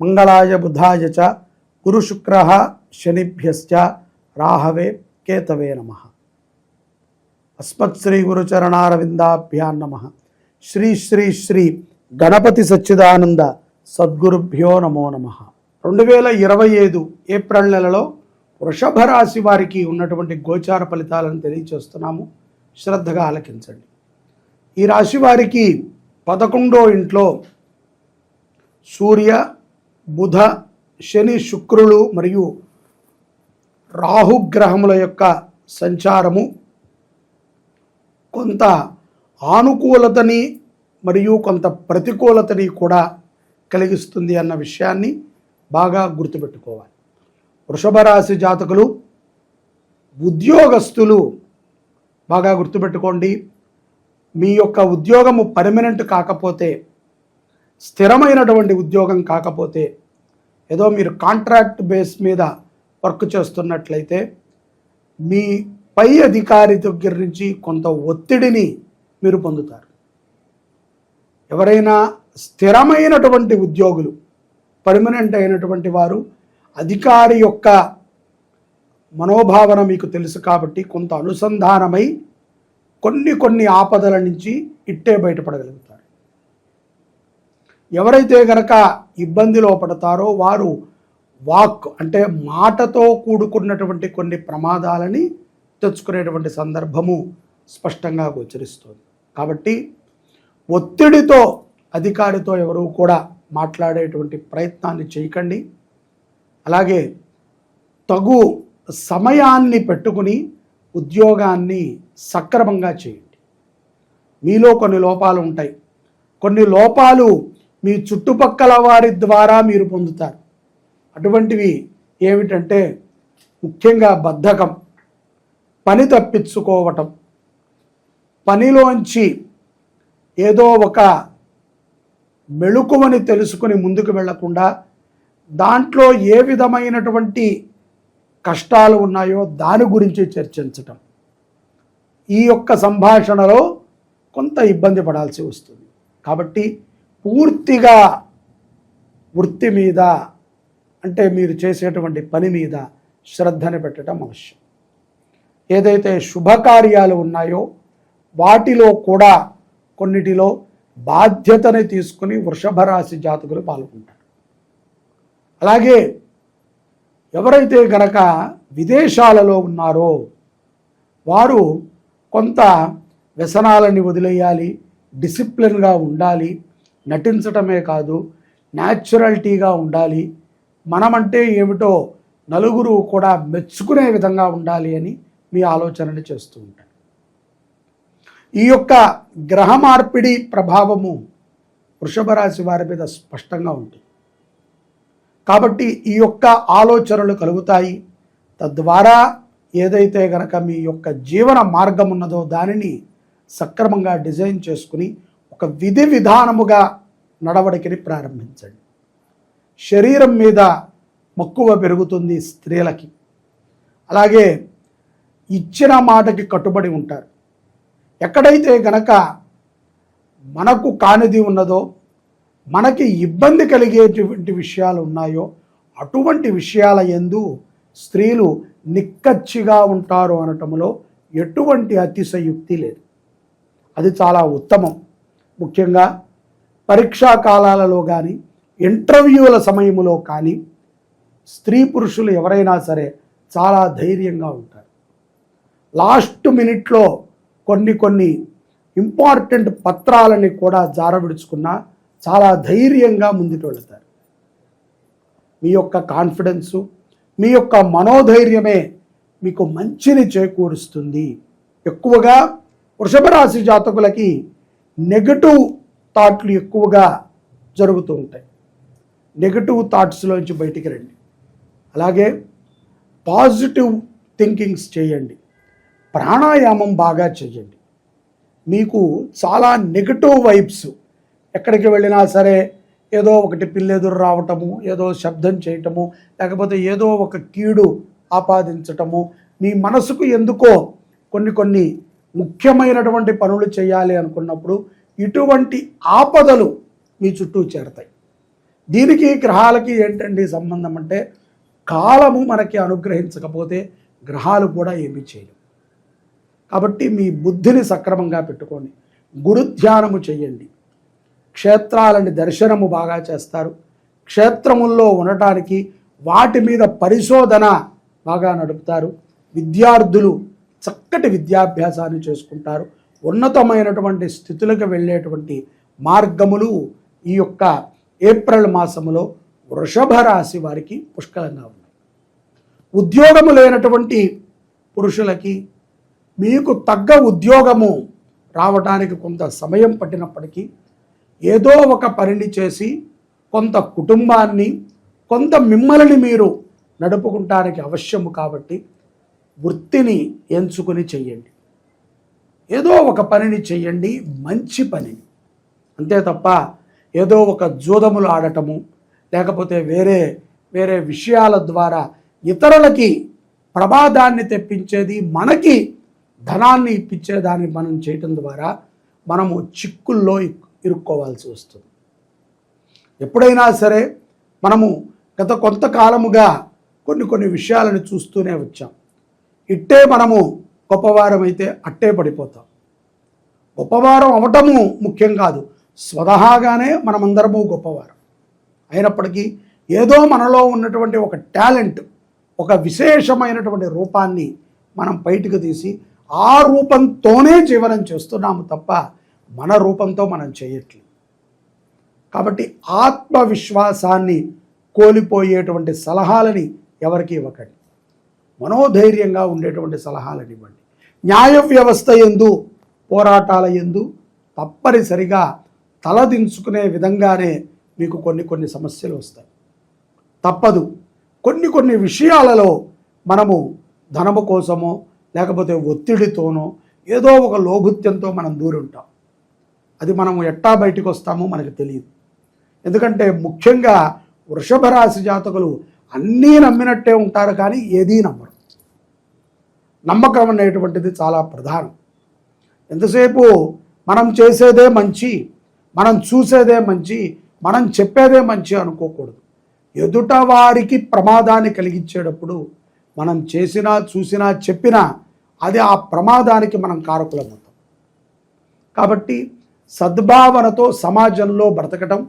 మంగళాయ బుధాయ చ గురుశుక్ర శనిభ్యశ్చ రాహవే కేతవే నమ. అస్మత్ శ్రీ గురుచరణారవిందాభ్యాం నమ. శ్రీ శ్రీ శ్రీ గణపతి సచ్చిదానంద సద్గురుభ్యో నమో నమ. రెండు వేల ఇరవై ఐదు ఏప్రిల్ నెలలో వృషభ రాశి వారికి ఉన్నటువంటి గోచార ఫలితాలను తెలియచేస్తున్నాము. శ్రద్ధగా ఆలకించండి. ఈ రాశి వారికి పదకొండో ఇంట్లో సూర్య బుధ శని శుక్రులు మరియు రాహుగ్రహముల యొక్క సంచారము. కొంత ఆనుకూలతని మరియు కొంత ప్రతికూలతని కూడా కలిగిస్తుంది అన్న విషయాన్ని బాగా గుర్తుపెట్టుకోవాలి. వృషభ రాశి జాతకులు ఉద్యోగస్తులు బాగా గుర్తుపెట్టుకోండి. మీ యొక్క ఉద్యోగము పర్మనెంట్ కాకపోతే స్థిరమైనటువంటి ఉద్యోగం కాకపోతే ఏదో మీరు కాంట్రాక్ట్ బేస్ మీద వర్క్ చేస్తున్నట్లయితే మీ పై అధికారి దగ్గర నుంచి కొంత ఒత్తిడిని మీరు పొందుతారు. ఎవరైనా స్థిరమైనటువంటి ఉద్యోగులు పర్మనెంట్ అయినటువంటి వారు అధికారి యొక్క మనోభావన మీకు తెలుసు కాబట్టి కొంత అనుసంధానమై కొన్ని కొన్ని ఆపదల నుంచి ఇట్టే బయటపడగలుగుతారు. ఎవరైతే గనక ఇబ్బందిలో పడతారో వారు వాక్ అంటే మాటతో కూడుకున్నటువంటి కొన్ని ప్రమాదాలని తెచ్చుకునేటువంటి సందర్భము స్పష్టంగా గోచరిస్తుంది. కాబట్టి ఒత్తిడితో అధికారితో ఎవరు కూడా మాట్లాడేటువంటి ప్రయత్నాన్ని చేయకండి. అలాగే తగు సమయాన్ని పెట్టుకుని ఉద్యోగాన్ని సక్రమంగా చేయండి. మీలో కొన్ని లోపాలు ఉంటాయి. కొన్ని లోపాలు మీ చుట్టుపక్కల వారి ద్వారా మీరు పొందుతారు. అటువంటివి ఏమిటంటే ముఖ్యంగా బద్ధకం పని తప్పించుకోవటం. పనిలోంచి ఏదో ఒక మెళుకువని తెలుసుకుని ముందుకు వెళ్ళకుండా దాంట్లో ఏ విధమైనటువంటి కష్టాలు ఉన్నాయో దాని గురించి చర్చించటం. ఈ యొక్క సంభాషణలో కొంత ఇబ్బంది పడాల్సి వస్తుంది. కాబట్టి పూర్తిగా వృత్తి మీద అంటే మీరు చేసేటువంటి పని మీద శ్రద్ధని పెట్టడం అవశ్యం. ఏదైతే శుభకార్యాలు ఉన్నాయో వాటిలో కూడా కొన్నిటిలో బాధ్యతని తీసుకుని వృషభ రాశి జాతకులు పాల్గొంటారు. అలాగే ఎవరైతే గనక విదేశాలలో ఉన్నారో వారు కొంత వ్యసనాలని వదిలేయాలి డిసిప్లిన్గా ఉండాలి నటించటమే కాదు న్యాచురాలిటీగా ఉండాలి. మనమంటే ఏమిటో నలుగురు కూడా మెచ్చుకునే విధంగా ఉండాలి అని మీ ఆలోచనని చేస్తూ ఉంటారు ఈ యొక్క గ్రహ మార్పిడి ప్రభావము వృషభ రాశి వారి మీద స్పష్టంగా ఉంటుంది. కాబట్టి ఈ యొక్క ఆలోచనలు కలుగుతాయి. తద్వారా ఏదైతే గనక మీ యొక్క జీవన మార్గం ఉన్నదో దానిని సక్రమంగా డిజైన్ చేసుకుని ఒక విధి విధానముగా నడవడికని ప్రారంభించండి. శరీరం మీద మక్కువ పెరుగుతుంది స్త్రీలకి. అలాగే ఇచ్చిన మాటకి కట్టుబడి ఉంటారు. ఎక్కడైతే గనక మనకు కానిది ఉన్నదో మనకి ఇబ్బంది కలిగేటువంటి విషయాలు ఉన్నాయో అటువంటి విషయాల ఎందు స్త్రీలు నిక్కచ్చిగా ఉంటారు అనటంలో ఎటువంటి అతిశయుక్తి లేదు. అది చాలా ఉత్తమం. ముఖ్యంగా పరీక్షా కాలాలలో కానీ ఇంటర్వ్యూల సమయంలో కానీ స్త్రీ పురుషులు ఎవరైనా సరే చాలా ధైర్యంగా ఉంటారు. లాస్ట్ మినిట్లో కొన్ని కొన్ని ఇంపార్టెంట్ పత్రాలని కూడా జారవిడుచుకున్నా చాలా ధైర్యంగా ముందుకు వెళతారు మీ యొక్క కాన్ఫిడెన్సు మీ యొక్క మనోధైర్యమే మీకు మంచిని చేకూరుస్తుంది. ఎక్కువగా వృషభ రాశి జాతకులకి నెగటివ్ థాట్లు ఎక్కువగా జరుగుతూ ఉంటాయి. నెగటివ్ థాట్స్లోంచి బయటికి రండి. అలాగే పాజిటివ్ థింకింగ్స్ చేయండి. ప్రాణాయామం బాగా చేయండి. మీకు చాలా నెగటివ్ వైబ్స్ ఎక్కడికి వెళ్ళినా సరే ఏదో ఒకటి పిల్లెదురు రావటము ఏదో శబ్దం చేయటము లేకపోతే ఏదో ఒక కీడు ఆపాదించటము మీ మనసుకు ఎందుకో కొన్ని కొన్ని ముఖ్యమైనటువంటి పనులు చేయాలి అనుకున్నప్పుడు ఇటువంటి ఆపదలు మీ చుట్టూ చేరతాయి. దీనికి గ్రహాలకి ఏంటండి సంబంధం అంటే కాలము మనకి అనుగ్రహించకపోతే గ్రహాలు కూడా ఏమీ చేయవు కాబట్టి మీ బుద్ధిని సక్రమంగా పెట్టుకోండి. గురుధ్యానము చేయండి. క్షేత్రాలని దర్శనము బాగా చేస్తారు. క్షేత్రముల్లో ఉండటానికి వాటి మీద పరిశోధన బాగా నడుపుతారు. విద్యార్థులు చక్కటి విద్యాభ్యాసాన్ని చేసుకుంటారు. ఉన్నతమైనటువంటి స్థితులకు వెళ్ళేటువంటి మార్గములు ఈ యొక్క ఏప్రిల్ మాసములో వృషభ రాశి వారికి పుష్కలంగా ఉన్నాయి. ఉద్యోగము లేనటువంటి పురుషులకి మీకు తగ్గ ఉద్యోగము రావడానికి కొంత సమయం పట్టినప్పటికీ ఏదో ఒక పనిని చేసి కొంత కుటుంబాన్ని కొంత మిమ్మల్ని మీరు నడుపుకుంటానికి అవశ్యము కాబట్టి వృత్తిని ఎంచుకుని చెయ్యండి. ఏదో ఒక పనిని చెయ్యండి మంచి పనిని అంతే తప్ప ఏదో ఒక జూదములు ఆడటము లేకపోతే వేరే వేరే విషయాల ద్వారా ఇతరులకి ప్రమాదాన్ని తెప్పించేది మనకి ధనాన్ని ఇప్పించేదాన్ని మనం చేయటం ద్వారా మనము చిక్కుల్లో ఇరుక్కోవాల్సి వస్తుంది. ఎప్పుడైనా సరే మనము గత కొంతకాలముగా కొన్ని కొన్ని విషయాలను చూస్తూనే వచ్చాం. ఇట్టే మనము గొప్పవారమైతే అట్టే పడిపోతాం. గొప్పవారం అవటము ముఖ్యం కాదు. స్వతహాగానే మనమందరము గొప్పవారం. అయినప్పటికీ ఏదో మనలో ఉన్నటువంటి ఒక టాలెంట్ ఒక విశేషమైనటువంటి రూపాన్ని మనం బయటకు తీసి ఆ రూపంతోనే జీవనం చేస్తున్నాము తప్ప మన రూపంతో మనం చేయట్లేదు. కాబట్టి ఆత్మవిశ్వాసాన్ని కోల్పోయేటువంటి సలహాలని ఎవరికి ఇవ్వకండి. మనోధైర్యంగా ఉండేటువంటి సలహాలను ఇవ్వండి. న్యాయ వ్యవస్థ ఎందు పోరాటాల ఎందు తప్పనిసరిగా తలదించుకునే విధంగానే మీకు కొన్ని కొన్ని సమస్యలు వస్తాయి. తప్పదు. కొన్ని కొన్ని విషయాలలో మనము ధనము కోసమో లేకపోతే ఒత్తిడితోనో ఏదో ఒక లోభుత్యంతో మనం దూరి ఉంటాం. అది మనము ఎట్టా బయటకు వస్తామో మనకు తెలియదు. ఎందుకంటే ముఖ్యంగా వృషభ రాశి జాతకులు అన్నీ నమ్మినట్టే ఉంటారు కానీ ఏదీ నమ్మరు. నమ్మకం అనేటువంటిది చాలా ప్రధానం. ఎంతసేపు మనం చేసేదే మంచి మనం చూసేదే మంచి మనం చెప్పేదే మంచి అనుకోకూడదు. ఎదుట వారికి ప్రమాదాన్ని కలిగించేటప్పుడు మనం చేసినా చూసినా చెప్పినా అది ఆ ప్రమాదానికి మనం కారకులమవుతాం. కాబట్టి సద్భావనతో సమాజంలో బ్రతకటం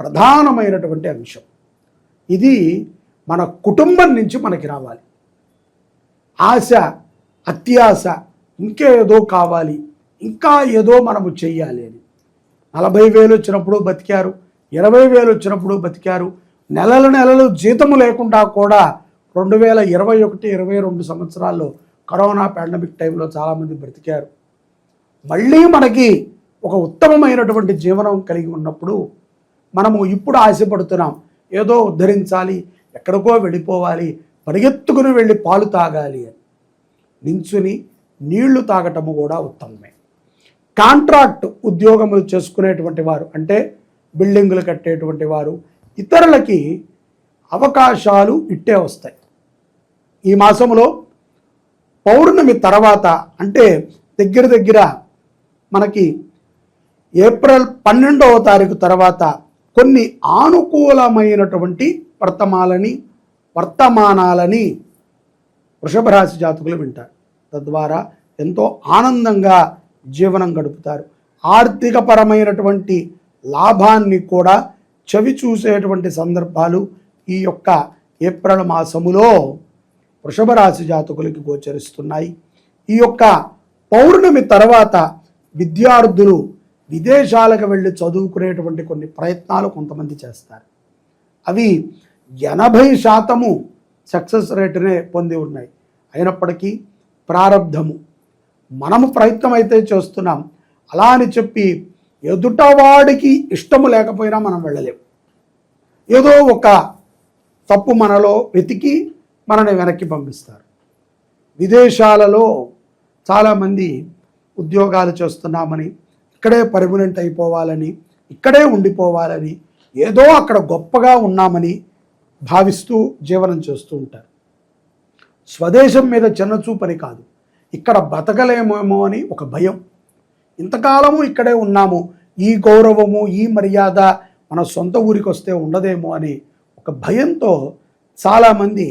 ప్రధానమైనటువంటి అంశం. ఇది మన కుటుంబం నుంచి మనకి రావాలి. ఆశ అత్యాశ ఇంకేదో కావాలి. ఇంకా ఏదో మనము చెయ్యాలి అని. నలభై వేలు వచ్చినప్పుడు బతికారు ఇరవై వేలు వచ్చినప్పుడు బతికారు నెలలు నెలలు జీతము లేకుండా కూడా రెండు వేల ఇరవై ఒకటి ఇరవై రెండు సంవత్సరాల్లో కరోనా పాండమిక్ టైంలో చాలామంది బ్రతికారు. మళ్ళీ మనకి ఒక ఉత్తమమైనటువంటి జీవనం కలిగి ఉన్నప్పుడు మనము ఇప్పుడు ఆశపడుతున్నాం ఏదో ఉద్ధరించాలి ఎక్కడికో వెళ్ళిపోవాలి పరిగెత్తుకుని వెళ్ళి పాలు తాగాలి అని. నించుని నీళ్ళు తాగటము కూడా ఉత్తమమే. కాంట్రాక్ట్ ఉద్యోగములు చేసుకునేటువంటి వారు అంటే బిల్డింగులు కట్టేటువంటి వారు ఇతరులకి అవకాశాలు ఇట్టే వస్తాయి. ఈ మాసంలో పౌర్ణమి తర్వాత అంటే దగ్గర దగ్గర మనకి ఏప్రిల్ పన్నెండవ తారీఖు తర్వాత కొన్ని ఆనుకూలమైనటువంటి వర్తమాలని వర్తమానాలని వృషభరాశి జాతకులు వింటారు. తద్వారా ఎంతో ఆనందంగా జీవనం గడుపుతారు. ఆర్థికపరమైనటువంటి లాభాన్ని కూడా చవి చూసేటువంటి సందర్భాలు ఈ యొక్క ఏప్రిల్ మాసములో వృషభ రాశి జాతకులకి గోచరిస్తున్నాయి. ఈ యొక్క పౌర్ణమి తర్వాత విద్యార్థులు విదేశాలకు వెళ్ళి చదువుకునేటువంటి కొన్ని ప్రయత్నాలు కొంతమంది చేస్తారు. అవి ఎనభై శాతము సక్సెస్ రేటునే పొంది ఉన్నాయి. అయినప్పటికీ ప్రారంధము మనము ప్రయత్నం అయితే చేస్తున్నాం. అలా అని చెప్పి ఎదుటవాడికి ఇష్టము లేకపోయినా మనం వెళ్ళలేం. ఏదో ఒక తప్పు మనలో వెతికి మనని వెనక్కి పంపిస్తారు. విదేశాలలో చాలామంది ఉద్యోగాలు చేస్తున్నామని ఇక్కడే పర్మనెంట్ అయిపోవాలని ఇక్కడే ఉండిపోవాలని ఏదో అక్కడ గొప్పగా ఉన్నామని భావిస్తూ జీవనం చేస్తూ ఉంటారు. స్వదేశం మీద చిన్నచూపని కాదు ఇక్కడ బతకలేమేమో అని ఒక భయం. ఇంతకాలము ఇక్కడే ఉన్నాము ఈ గౌరవము ఈ మర్యాద మన సొంత ఊరికి వస్తే ఉండదేమో అని ఒక భయంతో చాలామంది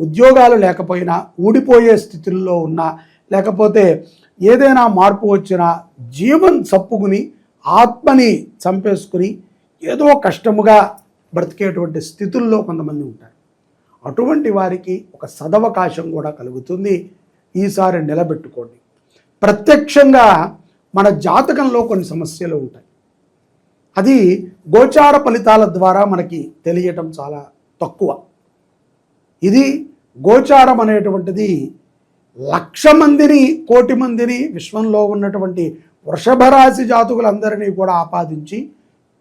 ఉద్యోగాలు లేకపోయినా ఊడిపోయే స్థితుల్లో ఉన్నా లేకపోతే ఏదైనా మార్పు వచ్చినా జీవన్ చప్పుకుని ఆత్మని చంపేసుకుని ఏదో కష్టముగా బ్రతికేటువంటి స్థితుల్లో కొంతమంది ఉంటారు. అటువంటి వారికి ఒక సదవకాశం కూడా కలుగుతుంది. ఈసారి నిలబెట్టుకోండి. ప్రత్యక్షంగా మన జాతకంలో కొన్ని సమస్యలు ఉంటాయి. అది గోచార ఫలితాల ద్వారా మనకి తెలియటం చాలా తక్కువ. ఇది గోచారం అనేటువంటిది లక్ష మందిని కోటి మందిని విశ్వంలో ఉన్నటువంటి వృషభరాశి జాతకులందరినీ కూడా ఆపాదించి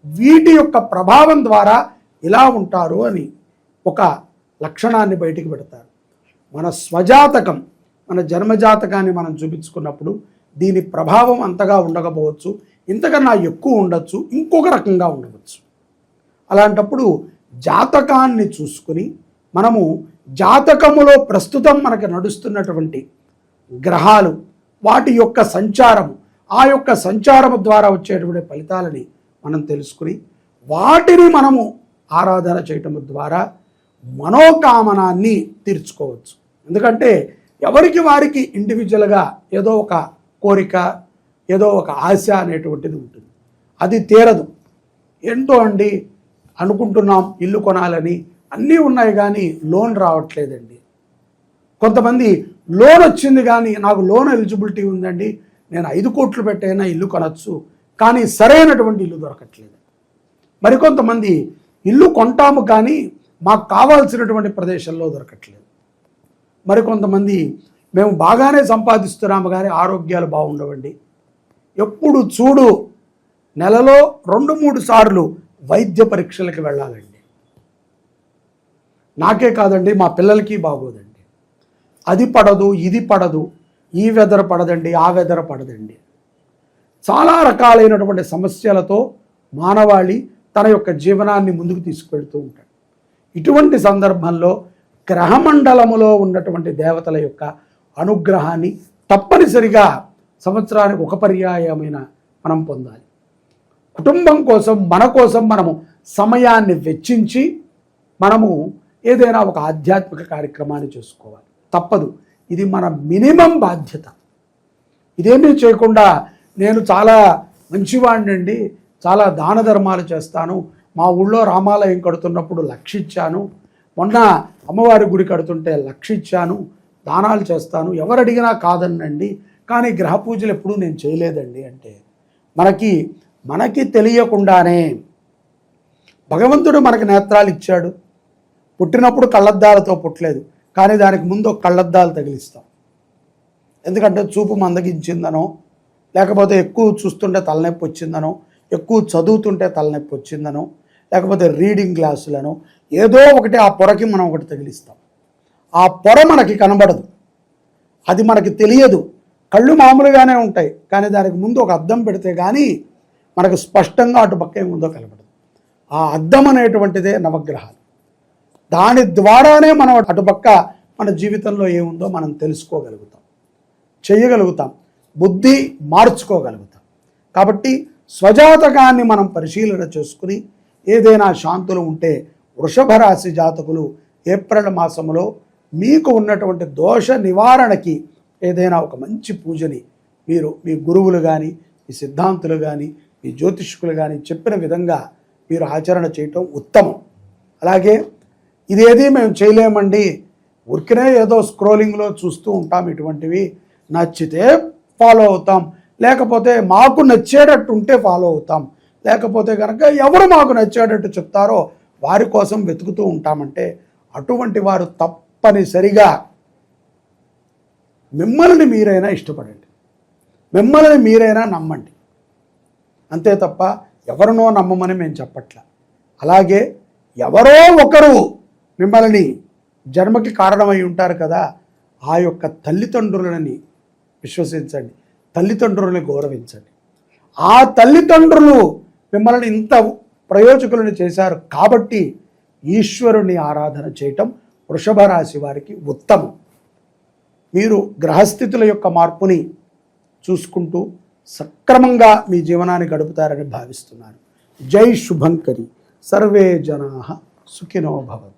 వీటి యొక్క ప్రభావం ద్వారా ఇలా ఉంటారు అని ఒక లక్షణాన్ని బయటికి పెడతారు. మన స్వజాతకం మన జన్మజాతకాన్ని మనం చూపించుకున్నప్పుడు దీని ప్రభావం అంతగా ఉండకపోవచ్చు. ఇంతకన్నా ఎక్కువ ఉండొచ్చు ఇంకొక రకంగా ఉండవచ్చు. అలాంటప్పుడు జాతకాన్ని చూసుకుని మనము జాతకములో ప్రస్తుతం మనకు నడుస్తున్నటువంటి గ్రహాలు వాటి యొక్క సంచారం ఆ యొక్క సంచారము ద్వారా వచ్చేటువంటి ఫలితాలని మనం తెలుసుకుని వాటిని మనము ఆరాధన చేయటం ద్వారా మనోకామనాన్ని తీర్చుకోవచ్చు. ఎందుకంటే ఎవరికి వారికి ఇండివిజువల్గా ఏదో ఒక కోరిక ఏదో ఒక ఆశ అనేటువంటిది ఉంటుంది. అది తీరదు. ఏంటో అండి అనుకుంటున్నాం ఇల్లు కొనాలని అన్నీ ఉన్నాయి కానీ లోన్ రావట్లేదండి. కొంతమంది లోన్ వచ్చింది కానీ నాకు లోన్ ఎలిజిబిలిటీ ఉందండి నేను ఐదు కోట్లు పెట్టైనా ఇల్లు కొనచ్చు కానీ సరైనటువంటి ఇల్లు దొరకట్లేదు. మరికొంతమంది ఇల్లు కొంటాము కానీ మాకు కావాల్సినటువంటి ప్రదేశంలో దొరకట్లేదు. మరికొంతమంది మేము బాగానే సంపాదిస్తున్నాము కానీ ఆరోగ్యాలు బాగుండవండి. ఎప్పుడు చూడు నెలలో రెండు మూడు సార్లు వైద్య పరీక్షలకు వెళ్ళాలండి. నాకే కాదండి మా పిల్లలకి బాగోదండి. అది పడదు ఇది పడదు ఈ వెదర్ పడదండి ఆ వెదర్ పడదండి. చాలా రకాలైనటువంటి సమస్యలతో మానవాళి తన యొక్క జీవనాన్ని ముందుకు తీసుకెళ్తూ ఉంటాడు. ఇటువంటి సందర్భంలో గ్రహమండలములో ఉన్నటువంటి దేవతల యొక్క అనుగ్రహాన్ని తప్పనిసరిగా సంవత్సరానికి ఒక పర్యాయమైన మనం పొందాలి. కుటుంబం కోసం మన కోసం మనము సమయాన్ని వెచ్చించి మనము ఏదైనా ఒక ఆధ్యాత్మిక కార్యక్రమాన్ని చేసుకోవాలి. తప్పదు. ఇది మన మినిమం బాధ్యత. ఇదేమీ చేయకుండా నేను చాలా మంచివాడినండి చాలా దాన ధర్మాలు చేస్తాను. మా ఊళ్ళో రామాలయం కడుతున్నప్పుడు లక్షిచ్చాను మొన్న అమ్మవారి గుడి కడుతుంటే లక్షిచ్చాను దానాలు చేస్తాను. ఎవరు అడిగినా కాదనండి కానీ గ్రహ పూజలు ఎప్పుడూ నేను చేయలేదండి అంటే. మనకి మనకి తెలియకుండానే భగవంతుడు మనకు నేత్రాలు ఇచ్చాడు. పుట్టినప్పుడు కళ్ళద్దాలతో పుట్టలేదు. కానీ దానికి ముందు ఒక కళ్ళద్దాలు తగిలిస్తాం. ఎందుకంటే చూపు మందగించిందనో లేకపోతే ఎక్కువ చూస్తుంటే తలనొప్పి వచ్చిందనో ఎక్కువ చదువుతుంటే తలనొప్పి వచ్చిందనో లేకపోతే రీడింగ్ క్లాసులను ఏదో ఒకటి ఆ పొరకి మనం ఒకటి తగిలిస్తాం. ఆ పొర మనకి కనబడదు. అది మనకి తెలియదు. కళ్ళు మామూలుగానే ఉంటాయి కానీ దానికి ముందు ఒక అద్దం పెడితే కానీ మనకు స్పష్టంగా అటు పక్క ఏముందో కనబడదు. ఆ అద్దం అనేటువంటిదే నవగ్రహాలు. దాని ద్వారానే మనం అటుపక్క మన జీవితంలో ఏముందో మనం తెలుసుకోగలుగుతాం చేయగలుగుతాం. బుద్ధి మార్చుకోగలుగుతాం. కాబట్టి స్వజాతకాన్ని మనం పరిశీలన చేసుకుని ఏదైనా శాంతులు ఉంటే వృషభ రాశి జాతకులు ఏప్రిల్ మాసంలో మీకు ఉన్నటువంటి దోష నివారణకి ఏదైనా ఒక మంచి పూజని మీరు మీ గురువులు కానీ మీ సిద్ధాంతులు కానీ మీ జ్యోతిష్కులు కానీ చెప్పిన విధంగా మీరు ఆచరణ చేయటం ఉత్తమం. అలాగే ఇదేది మేము చేయలేమండి. ఉరికినే ఏదో స్క్రోలింగ్లో చూస్తూ ఉంటాం ఇటువంటివి. నచ్చితే ఫాలో అవుతాం. లేకపోతే మాకు నచ్చేటట్టు ఉంటే ఫాలో అవుతాం. లేకపోతే కనుక ఎవరు మాకు నచ్చేటట్టు చెప్తారో వారి కోసం వెతుకుతూ ఉంటామంటే అటువంటి వారు తప్పనిసరిగా మిమ్మల్ని మీరైనా ఇష్టపడండి. మిమ్మల్ని మీరైనా నమ్మండి. అంతే తప్ప ఎవరినో నమ్మమని మేము చెప్పట్ల. అలాగే ఎవరో ఒకరు మిమ్మల్ని జన్మకి కారణమై ఉంటారు కదా ఆ యొక్క తల్లిదండ్రులని విశ్వసించండి. తల్లిదండ్రులని గౌరవించండి. ఆ తల్లిదండ్రులు మిమ్మల్ని ఇంత ప్రయోజకులను చేశారు కాబట్టి ఈశ్వరుని ఆరాధన చేయటం వృషభ రాశి వారికి ఉత్తమం. మీరు గ్రహస్థితుల యొక్క మార్పుని చూసుకుంటూ సక్రమంగా మీ జీవనాన్ని గడుపుతారని భావిస్తున్నాను జై శుభంకరి. సర్వే జనా సుఖినో భవంతు.